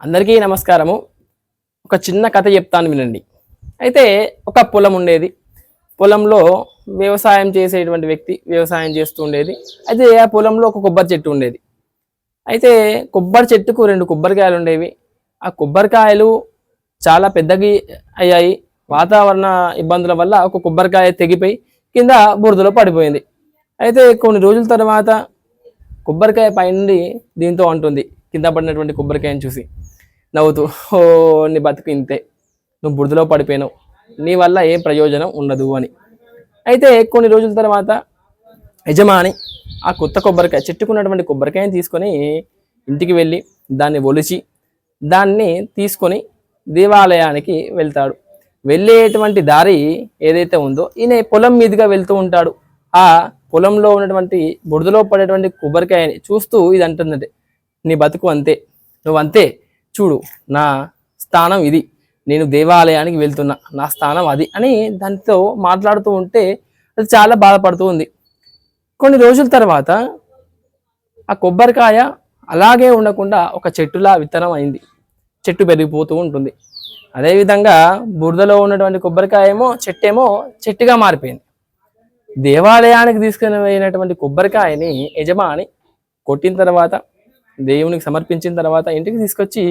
అందరికీ నమస్కారము. ఒక చిన్న కథ చెప్తాను వినండి. అయితే ఒక పొలం ఉండేది. పొలంలో వ్యవసాయం చేసేటువంటి వ్యక్తి వ్యవసాయం చేస్తూ ఉండేది. అయితే ఆ పొలంలో ఒక కొబ్బరి చెట్టు ఉండేది. అయితే కొబ్బరి చెట్టుకు రెండు కొబ్బరికాయలు ఉండేవి. ఆ కొబ్బరికాయలు చాలా పెద్దవి అయ్యాయి. వాతావరణ ఇబ్బందుల వల్ల ఒక కొబ్బరికాయ తెగిపోయి కింద బురదలో పడిపోయింది. అయితే కొన్ని రోజుల తర్వాత కొబ్బరికాయ పైనుండి దీంతో అంటుంది. కింద పడినటువంటి కొబ్బరికాయని చూసి నవ్వుతూ ఓ నీ బతుకు ఇంతే. నువ్వు బురదలో పడిపోయినావు. నీ వల్ల ఏ ప్రయోజనం ఉండదు అని. అయితే కొన్ని రోజుల తర్వాత యజమాని ఆ కొత్త కొబ్బరికాయ చెట్టుకున్నటువంటి కొబ్బరికాయని తీసుకొని ఇంటికి వెళ్ళి దాన్ని ఒలిచి దాన్ని తీసుకొని దేవాలయానికి వెళ్తాడు. వెళ్ళేటువంటి దారి ఏదైతే ఉందో ఈయన పొలం మీదుగా వెళ్తూ ఉంటాడు. ఆ పొలంలో ఉన్నటువంటి బురదలో పడేటువంటి కొబ్బరికాయని చూస్తూ ఇది అంటుందంటే నీ బతుకు అంతే. నువ్వు అంతే. చూడు నా స్థానం ఇది. నేను దేవాలయానికి వెళ్తున్నా. నా స్థానం అది అని దానితో మాట్లాడుతూ ఉంటే అది చాలా బాధపడుతూ ఉంది. కొన్ని రోజుల తర్వాత ఆ కొబ్బరికాయ అలాగే ఉండకుండా ఒక చెట్టులా విత్తనం అయింది. చెట్టు పెరిగిపోతూ ఉంటుంది. అదేవిధంగా బురదలో ఉన్నటువంటి కొబ్బరికాయ ఏమో చెట్టేమో చెట్టుగా మారిపోయింది. దేవాలయానికి తీసుకుని పోయినటువంటి కొబ్బరికాయని యజమాని కొట్టిన తర్వాత దేవునికి సమర్పించిన తర్వాత ఇంటికి తీసుకొచ్చి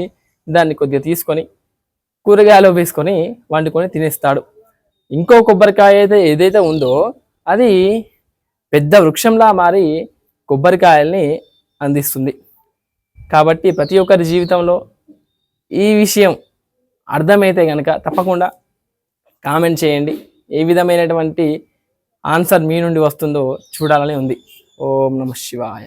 దాన్ని కొద్దిగా తీసుకొని కూరగాయలు వేసుకొని వండుకొని తినేస్తాడు. ఇంకో కొబ్బరికాయ అయితే ఏదైతే ఉందో అది పెద్ద వృక్షంలా మారి కొబ్బరికాయల్ని అందిస్తుంది. కాబట్టి ప్రతి ఒక్కరి జీవితంలో ఈ విషయం అర్థమైతే కనుక తప్పకుండా కామెంట్ చేయండి. ఏ విధమైనటువంటి ఆన్సర్ మీ నుండి వస్తుందో చూడాలని ఉంది. ఓం నమ శివాయ.